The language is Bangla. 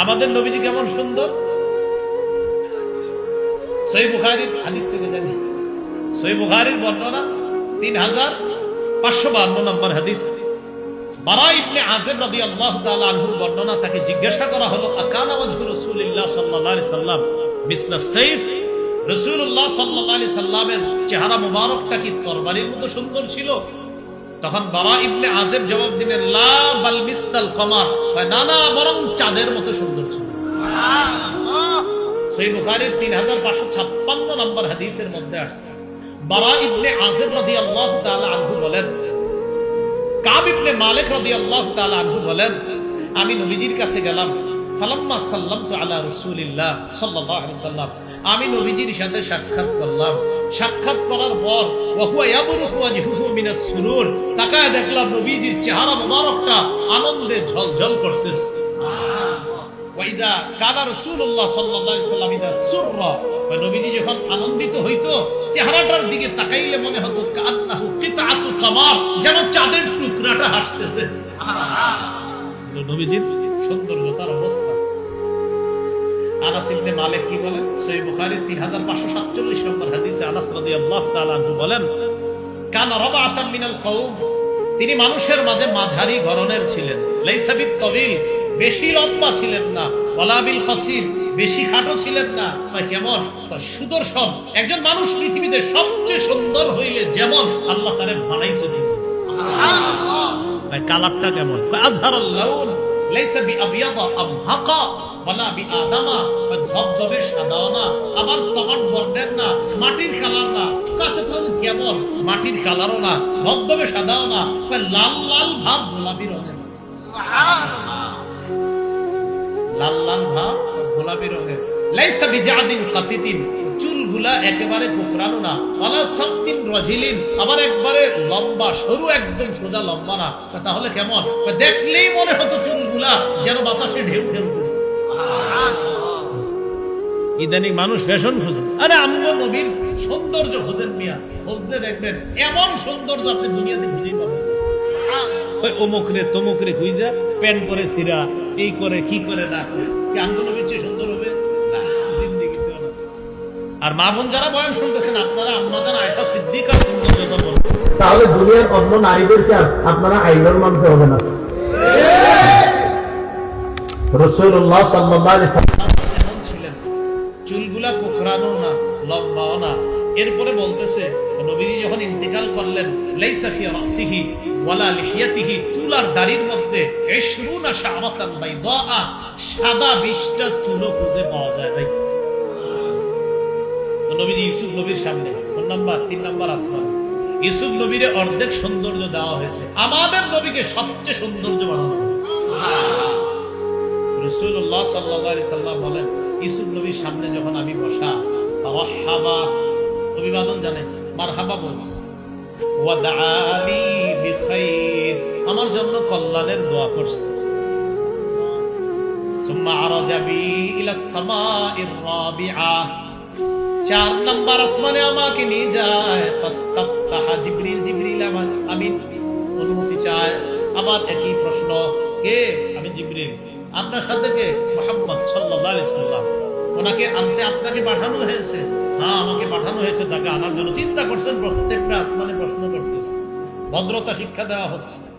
আমাদের নবীজি কেমন সুন্দর? সই বুখারির থেকে জানি। সই বুখারির বর্ণনা তিন হাজার পাঁচশো বান্ন নম্বর হাদিস। বারা ইবনে আজেব তাআলা আনহুর বর্ণনা তাকে জিজ্ঞাসা করা হলো, আকানা ওয়াজহু রাসূলুল্লাহ সাল্লাম মিসলা সাইফ? সাল্লামের চেহারা মুবারকটা কি তরবারির মতো সুন্দর ছিল? তখন বাবা ইবনে আজেব জবাব দিলেন, লা বাল কমার না না, বরং চাঁদের মতো সুন্দর ছিল 3556 নম্বর হাদিসের মধ্যে আসছে। বারা ইবনে আজেব রাদিয়াল্লাহু তাআলা আনহু বলেন, কাব ইবনে মালিক রাদিয়াল্লাহু তাআলা আনহু বলেন, আমি নবীজির কাছে গেলাম, ফালাম্মা সাল্লামতু আলা রাসূলিল্লাহ আলাইহি সাল্লাম আমি নবীজির সাথে সাক্ষাৎ করলাম। সাক্ষাৎ করার পর সুরুর, তাকায় দেখলাম নবীজির চেহারা মোবারকটা আনন্দে ঝলঝল করতেছে। নবীজি যখন আনন্দিত হইতো, চেহারাটার দিকে তাকাইলে মনে হতো যেন চাঁদের টুকরাটা হাসতেছে। নবীজির সৌন্দর্যতার অবস্থা। আনাস ইবনে মালিক কি বলেন? সহিহ বুখারী 3547 নম্বর হাদিসে আনাস রাদিয়াল্লাহু তাআলা আনহু বলেন কানা রাবাতাম মিনাল কওম তিনি মানুষের মাঝে মাঝারি গড়নের ছিলেন। লাইসা বিত তবিল বেশি লম্বা ছিলেন না ওয়ালাবিল খসির বেশি খাটো ছিলেন না। কেমন? সুদর্শন। একজন মানুষ পৃথিবীতে সবচেয়ে সুন্দর হইলে যেমন আল্লাহ তারে বানাইছে কালারটা কেমন? লাইসা আমহাকা না মাটির কালারও না, ধবধবে সাদাও না লাল লাল ভাব গোলাপি রঙের। লাল লাল ভাব গোলাপি রঙের। চুলগুলা একেবারে না আবার একবারে লম্বা, সরু একদম সোজা লম্বা না তাহলে কেমন? দেখলেই মনে হতো চুলগুলা যেন বাতাসে ঢেউ ঢেউতেছে ইদানিং মানুষ ফ্যাশন খোঁজে। আরে আমগো নবীর সৌন্দর্য খোঁজেন মিয়া। খুঁজতে দেখবেন এমন সৌন্দর্য আপনি দুনিয়াতে খুঁজেই পাবেন ওই অমুক রে তমুক রে খুঁজা প্যান্ট পরে ছিঁড়া এই করে কি করে না কি আমগো নবীর চেয়ে সুন্দর হবে। আর মা বোন যারা বয়ান শুনতেছেন আপনারা আম্মা জান আয়সা সিদ্দিকার সৌন্দর্যতা বলবেন তাহলে দুনিয়ার অন্য নারীদেরকে আপনারা আইনের মানতে হবে না। রসুল্লাহ সাল্লাহ এরপরে বলতেছে, নবীজি যখন ইন্তিকাল করলেন, লাইসা রাসিহি ওয়ালা লিহিয়াতিহি চুল দাড়ির মধ্যে 20 শাআরাতান বাইদা সাদা 20টা চুলও খুঁজে পাওয়া যায় ইউসুফ ইউসুফ নবীরে অর্ধেক সৌন্দর্য দেওয়া হয়েছে। আমাদের নবীকে সবচেয়ে সৌন্দর্য বানানো বলেন ইসুফ নবীর সামনে যখন আমি বসা অভিবাদন জানাইছে। মার হাবা বলছে আমার জন্য কল্যাণের দোয়া করছে। আমি আপনার সাথে ওনাকে আনতে আপনাকে পাঠানো হয়েছে। আনার জন্য চিন্তা করছেন প্রত্যেকটা আসমানে প্রশ্ন করতেছে। ভদ্রতা শিক্ষা দেওয়া হচ্ছে।